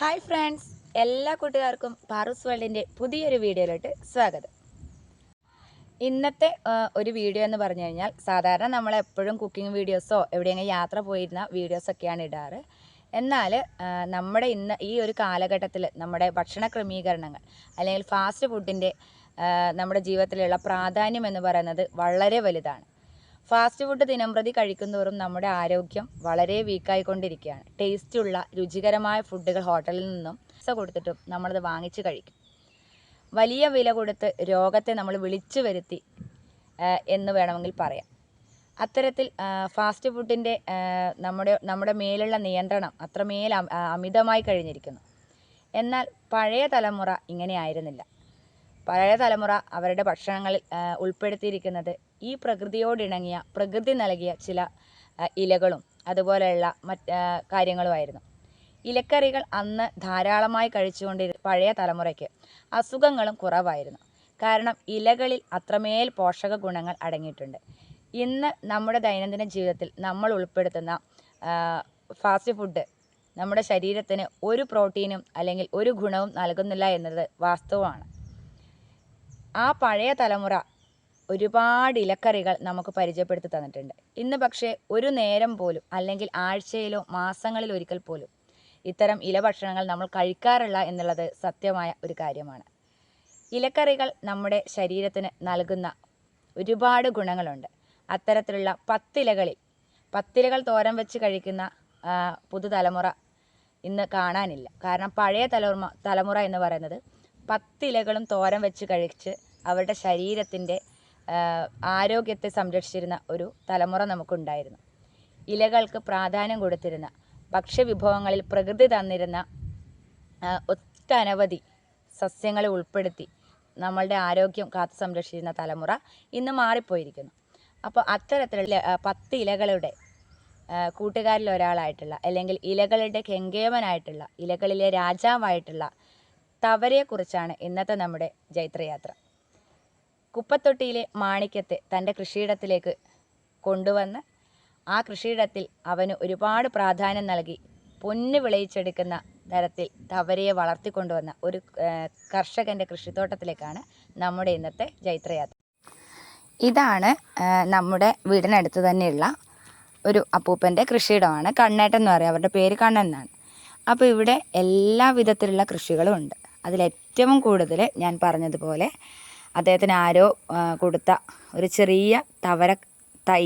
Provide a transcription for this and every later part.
Hi friends എല്ലാ കൂട്ടുകാർക്കും പാറൂസ് വേൾഡിന്റെ പുതിയൊരു വീഡിയോയിലോട്ട് സ്വാഗതം. ഇന്നത്തെ ഒരു വീഡിയോ എന്ന് പറഞ്ഞു കഴിഞ്ഞാൽ സാധാരണ നമ്മൾ എപ്പോഴും കുക്കിംഗ് വീഡിയോസോ എവിടെയെങ്കിലും യാത്ര പോയിരുന്ന വീഡിയോസൊക്കെയാണ് ഇടാറ്. എന്നാൽ നമ്മുടെ ഇന്ന് ഈ ഒരു കാലഘട്ടത്തിൽ നമ്മുടെ ഭക്ഷണ ക്രമീകരണങ്ങൾ അല്ലെങ്കിൽ ഫാസ്റ്റ് ഫുഡിന്റെ നമ്മുടെ ജീവിതത്തിലുള്ള പ്രാധാന്യം എന്ന് പറയുന്നത് വളരെ വലുതാണ്. ഫാസ്റ്റ് ഫുഡ് ദിനംപ്രതി കഴിക്കുന്തോറും നമ്മുടെ ആരോഗ്യം വളരെ വീക്കായിക്കൊണ്ടിരിക്കുകയാണ്. ടേസ്റ്റുള്ള രുചികരമായ ഫുഡുകൾ ഹോട്ടലിൽ നിന്നും പൈസ കൊടുത്തിട്ടും നമ്മളത് വാങ്ങിച്ച് കഴിക്കും. വലിയ വില കൊടുത്ത് രോഗത്തെ നമ്മൾ വിളിച്ചു വരുത്തി എന്ന് വേണമെങ്കിൽ പറയാം. അത്തരത്തിൽ ഫാസ്റ്റ് ഫുഡിന്റെ നമ്മുടെ നമ്മുടെ മേലുള്ള നിയന്ത്രണം അത്രമേൽ അമിതമായി കഴിഞ്ഞിരിക്കുന്നു. എന്നാൽ പഴയ തലമുറ ഇങ്ങനെ ആയിരുന്നില്ല. പഴയ തലമുറ അവരുടെ ഭക്ഷണങ്ങളിൽ ഉൾപ്പെടുത്തിയിരിക്കുന്നത് ഈ പ്രകൃതിയോടിണങ്ങിയ പ്രകൃതി നൽകിയ ചില ഇലകളും അതുപോലെയുള്ള മറ്റ് കാര്യങ്ങളുമായിരുന്നു. ഇലക്കറികൾ അന്ന് ധാരാളമായി കഴിച്ചുകൊണ്ടിരുന്ന പഴയ തലമുറയ്ക്ക് അസുഖങ്ങളും കുറവായിരുന്നു. കാരണം ഇലകളിൽ അത്രമേൽ പോഷക ഗുണങ്ങൾ അടങ്ങിയിട്ടുണ്ട്. ഇന്ന് നമ്മുടെ ദൈനംദിന ജീവിതത്തിൽ നമ്മൾ ഉൾപ്പെടുത്തുന്ന ഫാസ്റ്റ് ഫുഡ് നമ്മുടെ ശരീരത്തിന് ഒരു പ്രോട്ടീനും അല്ലെങ്കിൽ ഒരു ഗുണവും നൽകുന്നില്ല എന്നത് വാസ്തവമാണ്. ആ പഴയ തലമുറ ഒരുപാട് ഇലക്കറികൾ നമുക്ക് പരിചയപ്പെടുത്തി തന്നിട്ടുണ്ട്. ഇന്ന് പക്ഷേ ഒരു നേരം പോലും അല്ലെങ്കിൽ ആഴ്ചയിലോ മാസങ്ങളിൽ ഒരിക്കൽ പോലും ഇത്തരം ഇല ഭക്ഷണങ്ങൾ നമ്മൾ കഴിക്കാറില്ല എന്നുള്ളത് സത്യമായ ഒരു കാര്യമാണ്. ഇലക്കറികൾ നമ്മുടെ ശരീരത്തിന് നൽകുന്ന ഒരുപാട് ഗുണങ്ങളുണ്ട്. അത്തരത്തിലുള്ള പത്തിലകളിൽ പത്തിലകൾ തോരൻ വെച്ച് കഴിക്കുന്ന പുതുതലമുറ ഇന്ന് കാണാനില്ല. കാരണം പഴയ തലമുറ തലമുറ എന്ന് പറയുന്നത് പത്തിലകളും തോരൻ വെച്ച് കഴിച്ച് അവരുടെ ശരീരത്തിന്റെ ആരോഗ്യത്തെ സംരക്ഷിച്ചിരുന്ന ഒരു തലമുറ നമുക്കുണ്ടായിരുന്നു. ഇലകൾക്ക് പ്രാധാന്യം കൊടുത്തിരുന്ന ഭക്ഷ്യവിഭവങ്ങളിൽ പ്രകൃതി തന്നിരുന്ന ഒട്ടനവധി സസ്യങ്ങളെ ഉൾപ്പെടുത്തി നമ്മളുടെ ആരോഗ്യം കാത്തു സംരക്ഷിച്ചിരുന്ന തലമുറ ഇന്ന് മാറിപ്പോയിരിക്കുന്നു. അപ്പോൾ അത്തരത്തിലുള്ള പത്ത് ഇലകളുടെ കൂട്ടുകാരിൽ ഒരാളായിട്ടുള്ള അല്ലെങ്കിൽ ഇലകളുടെ കെങ്കേമനായിട്ടുള്ള ഇലകളിലെ രാജാവായിട്ടുള്ള തവരയെക്കുറിച്ചാണ് ഇന്നത്തെ നമ്മുടെ ജൈത്രയാത്ര. കുപ്പത്തൊട്ടിയിലെ മാണിക്യത്തെ തന്റെ കൃഷിയിടത്തിലേക്ക് കൊണ്ടുവന്ന് ആ കൃഷിയിടത്തിൽ അവന് ഒരുപാട് പ്രാധാന്യം നൽകി. പൊന്ന് വിളയിച്ചെടുക്കുന്ന തരത്തിൽ തവരയെ വളർത്തിക്കൊണ്ടുവന്ന ഒരു കർഷകന്റെ കൃഷിത്തോട്ടത്തിലേക്കാണ് നമ്മുടെ ഇന്നത്തെ ജൈത്രയാത്ര. ഇതാണ് നമ്മുടെ വീടിനടുത്ത് തന്നെയുള്ള ഒരു അപ്പൂപ്പന്റെ കൃഷിയിടമാണ്. കണ്ണേട്ടൻ എന്ന് പറയും അവരുടെ പേര് കണ്ണൻ എന്നാണ്. അപ്പോൾ ഇവിടെ എല്ലാ വിധത്തിലുള്ള കൃഷികളും ഉണ്ട്. അതിലേറ്റവും കൂടുതൽ ഞാൻ പറഞ്ഞതുപോലെ അദ്ദേഹത്തിന് ആരോ കൊടുത്ത ഒരു ചെറിയ തവര തൈ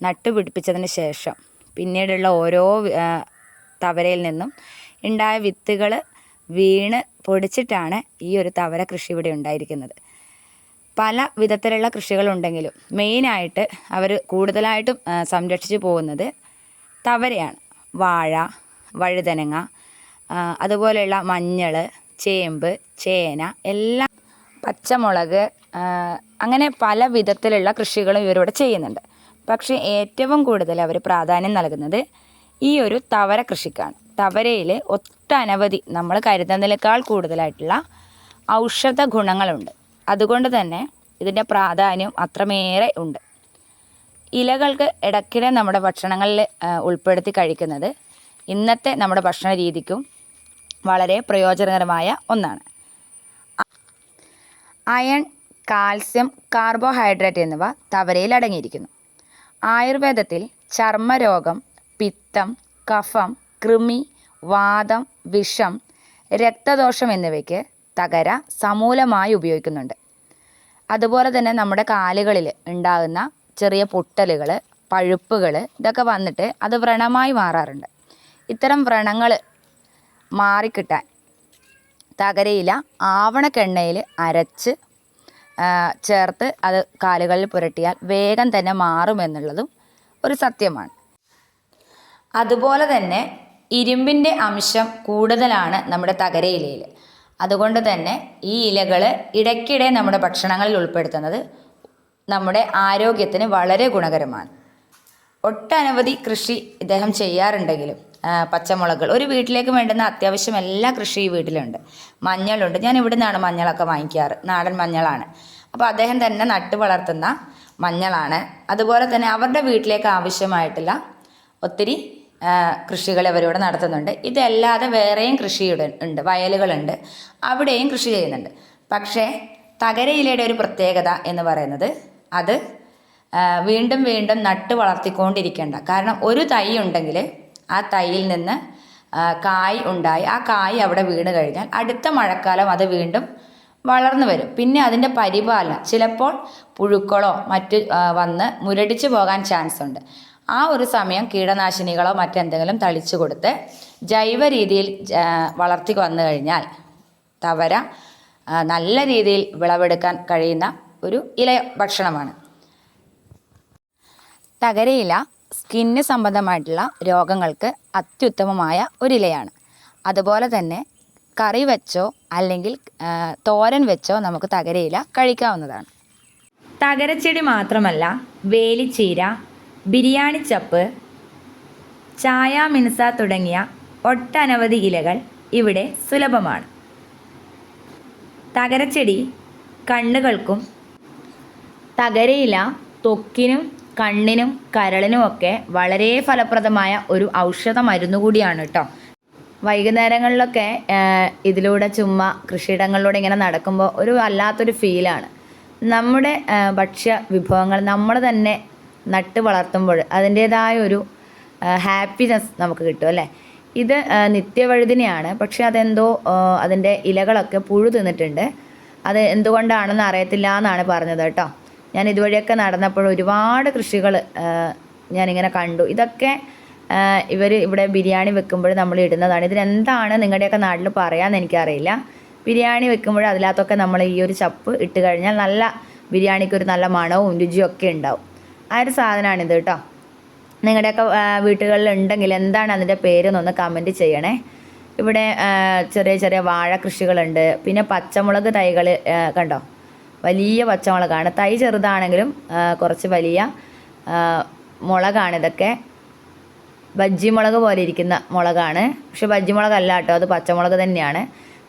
നട്ടുപിടിപ്പിച്ചതിന് ശേഷം പിന്നീടുള്ള ഓരോ തവരയിൽ നിന്നും ഉണ്ടായ വിത്തുകൾ വീണ് പൊടിച്ചിട്ടാണ് ഈ ഒരു തവര കൃഷി ഇവിടെ ഉണ്ടായിരിക്കുന്നത്. പല വിധത്തിലുള്ള കൃഷികളുണ്ടെങ്കിലും മെയിനായിട്ട് അവർ കൂടുതലായിട്ടും സംരക്ഷിച്ചു പോകുന്നത് തവരയാണ്. വാഴ വഴുതനങ്ങ അതുപോലെയുള്ള മഞ്ഞൾ ചേമ്പ് ചേന എല്ലാം പച്ചമുളക് അങ്ങനെ പല വിധത്തിലുള്ള കൃഷികളും ഇവരിവിടെ ചെയ്യുന്നുണ്ട്. പക്ഷേ ഏറ്റവും കൂടുതൽ അവർ പ്രാധാന്യം നൽകുന്നത് ഈ ഒരു തവര കൃഷിക്കാണ്. തവരയിൽ ഒട്ടനവധി നമ്മൾ കരുതുന്നതിനേക്കാൾ കൂടുതലായിട്ടുള്ള ഔഷധ ഗുണങ്ങളുണ്ട്. അതുകൊണ്ട് തന്നെ ഇതിന്റെ പ്രാധാന്യം അത്രമേറെ ഉണ്ട്. ഇലകൾക്ക് ഇടയ്ക്കിടെ നമ്മുടെ ഭക്ഷണങ്ങളിൽ ഉൾപ്പെടുത്തി കഴിക്കുന്നത് ഇന്നത്തെ നമ്മുടെ ഭക്ഷണ രീതിക്കും വളരെ പ്രയോജനകരമായ ഒന്നാണ്. അയൺ കാൽസ്യം കാർബോഹൈഡ്രേറ്റ് എന്നിവ തവരയിൽ അടങ്ങിയിരിക്കുന്നു. ആയുർവേദത്തിൽ ചർമ്മരോഗം പിത്തം കഫം കൃമി വാദം വിഷം രക്തദോഷം എന്നിവയ്ക്ക് തകര സമൂലമായി ഉപയോഗിക്കുന്നുണ്ട്. അതുപോലെ തന്നെ നമ്മുടെ കാലുകളിൽ ഉണ്ടാകുന്ന ചെറിയ പൊട്ടലുകൾ പഴുപ്പുകൾ ഇതൊക്കെ വന്നിട്ട് അത് വ്രണമായി മാറാറുണ്ട്. ഇത്തരം വ്രണങ്ങൾ മാറിക്കിട്ടാൻ തകരയില ആവണക്കെണ്ണയിൽ അരച്ച് ചേർത്ത് അത് കാലുകളിൽ പുരട്ടിയാൽ വേഗം തന്നെ മാറുമെന്നുള്ളതും ഒരു സത്യമാണ്. അതുപോലെ തന്നെ ഇരുമ്പിന്റെ അംശം കൂടുതലാണ് നമ്മുടെ തകരയിലയിൽ അതുകൊണ്ട് തന്നെ ഈ ഇലകൾ ഇടയ്ക്കിടെ നമ്മുടെ ഭക്ഷണങ്ങളിൽ ഉൾപ്പെടുത്തുന്നത് നമ്മുടെ ആരോഗ്യത്തിന് വളരെ ഗുണകരമാണ്. ഒട്ടനവധി കൃഷി ഇദ്ദേഹം ചെയ്യാറുണ്ടെങ്കിലും പച്ചമുളകുകൾ. ഒരു വീട്ടിലേക്ക് വേണ്ടുന്ന അത്യാവശ്യം എല്ലാ കൃഷി ഈ വീട്ടിലുണ്ട്. മഞ്ഞളുണ്ട്. ഞാൻ ഇവിടെ നിന്നാണ് മഞ്ഞളൊക്കെ വാങ്ങിക്കാറ്. നാടൻ മഞ്ഞളാണ്. അപ്പോൾ അദ്ദേഹം തന്നെ നട്ട് വളർത്തുന്ന മഞ്ഞളാണ്. അതുപോലെ തന്നെ അവരുടെ വീട്ടിലേക്ക് ആവശ്യമായിട്ടുള്ള ഒത്തിരി കൃഷികൾ അവരിവിടെ നടത്തുന്നുണ്ട്. ഇതല്ലാതെ വേറെയും കൃഷിയുടെ ഉണ്ട്. വയലുകളുണ്ട്. അവിടെയും കൃഷി ചെയ്യുന്നുണ്ട്. പക്ഷേ തകരയിലയുടെ ഒരു പ്രത്യേകത എന്ന് പറയുന്നത് അത് വീണ്ടും വീണ്ടും നട്ട് വളർത്തിക്കൊണ്ടിരിക്കേണ്ട. കാരണം ഒരു തൈ ഉണ്ടെങ്കിൽ ആ തൈയിൽ നിന്ന് കായ് ഉണ്ടായി. ആ കായ് അവിടെ വീണ് കഴിഞ്ഞാൽ അടുത്ത മഴക്കാലം അത് വീണ്ടും വളർന്നു വരും. പിന്നെ അതിന്റെ പരിപാലനം. ചിലപ്പോൾ പുഴുക്കളോ മറ്റ് വന്ന് മുരടിച്ചു പോകാൻ ചാൻസ് ഉണ്ട്. ആ ഒരു സമയം കീടനാശിനികളോ മറ്റെന്തെങ്കിലും തളിച്ചു കൊടുത്ത് ജൈവ രീതിയിൽ വളർത്തി വന്നു കഴിഞ്ഞാൽ തവര നല്ല രീതിയിൽ വിളവെടുക്കാൻ കഴിയുന്ന ഒരു ഇല ഭക്ഷണമാണ് തകരയില സ്കിന്ന് സംബന്ധമായിട്ടുള്ള രോഗങ്ങൾക്ക് അത്യുത്തമമായ ഒരിലയാണ്. അതുപോലെ തന്നെ കറി വെച്ചോ അല്ലെങ്കിൽ തോരൻ വെച്ചോ നമുക്ക് തകരയില കഴിക്കാവുന്നതാണ്. തകരച്ചെടി മാത്രമല്ല വേലിച്ചീര ബിരിയാണി ചപ്പ് ചായ മിനുസ തുടങ്ങിയ ഒട്ടനവധി ഇലകൾ ഇവിടെ സുലഭമാണ്. തകരച്ചെടി കണ്ണുകൾക്കും തകരയില ത്വക്കിനും കണ്ണിനും കരളിനുമൊക്കെ വളരെ ഫലപ്രദമായ ഒരു ഔഷധ മരുന്ന് കൂടിയാണ് കേട്ടോ വൈകുന്നേരങ്ങളിലൊക്കെ ഇതിലൂടെ ചുമ്മാ കൃഷിയിടങ്ങളിലൂടെ ഇങ്ങനെ നടക്കുമ്പോൾ ഒരു വല്ലാത്തൊരു ഫീലാണ് നമ്മുടെ ഭക്ഷ്യ വിഭവങ്ങൾ നമ്മൾ തന്നെ നട്ട് വളർത്തുമ്പോൾ അതിന്റേതായ ഒരു ഹാപ്പിനെസ് നമുക്ക് കിട്ടും അല്ലേ? ഇത് നിത്യവഴുതിനെയാണ്. പക്ഷെ അതെന്തോ അതിന്റെ ഇലകളൊക്കെ പുഴു തിന്നിട്ടുണ്ട്. അത് എന്തുകൊണ്ടാണെന്ന് അറിയത്തില്ല എന്നാണ് പറഞ്ഞത് കേട്ടോ. ഞാൻ ഇതുവഴിയൊക്കെ നടന്നപ്പോൾ ഒരുപാട് കൃഷികൾ ഞാനിങ്ങനെ കണ്ടു. ഇതൊക്കെ ഇവർ ഇവിടെ ബിരിയാണി വെക്കുമ്പോൾ നമ്മൾ ഇടുന്നതാണ്. ഇതിനെന്താണ് നിങ്ങളുടെയൊക്കെ നാട്ടിൽ പറയാമെന്ന് എനിക്കറിയില്ല. ബിരിയാണി വെക്കുമ്പോൾ അതിനകത്തൊക്കെ നമ്മൾ ഈ ഒരു ചപ്പ് ഇട്ട് കഴിഞ്ഞാൽ നല്ല ബിരിയാണിക്ക് ഒരു നല്ല മണവും രുചിയും ഒക്കെ ഉണ്ടാവും. ആ ഒരു സാധനമാണിത് കേട്ടോ. നിങ്ങളുടെയൊക്കെ വീട്ടുകളിൽ ഉണ്ടെങ്കിൽ എന്താണ് അതിന്റെ പേരെന്നൊന്ന് കമന്റ് ചെയ്യണേ. ഇവിടെ ചെറിയ ചെറിയ വാഴ കൃഷികളുണ്ട്. പിന്നെ പച്ചമുളക് തൈകൾ കണ്ടോ? വലിയ പച്ചമുളകാണ്. തൈ ചെറുതാണെങ്കിലും കുറച്ച് വലിയ മുളകാണ് ഇതൊക്കെ. ബജ്ജി മുളക് പോലെ ഇരിക്കുന്ന മുളകാണ്. പക്ഷെ ബജ്ജി മുളകല്ല കേട്ടോ അത് പച്ചമുളക് തന്നെയാണ്.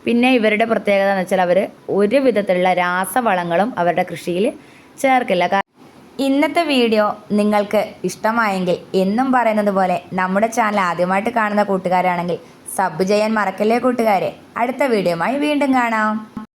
പിന്നെ ഇവരുടെ പ്രത്യേകത എന്ന് വെച്ചാൽ അവർ ഒരു വിധത്തിലുള്ള രാസവളങ്ങളും അവരുടെ കൃഷിയിൽ ചേർക്കില്ല. ഇന്നത്തെ വീഡിയോ നിങ്ങൾക്ക് ഇഷ്ടമായെങ്കിൽ എന്നും പറയുന്നത് പോലെ നമ്മുടെ ചാനൽ ആദ്യമായിട്ട് കാണുന്ന കൂട്ടുകാരാണെങ്കിൽ സബ് ചെയ്യാൻ മറക്കല്ലേ കൂട്ടുകാരെ? അടുത്ത വീഡിയോയുമായി വീണ്ടും കാണാം.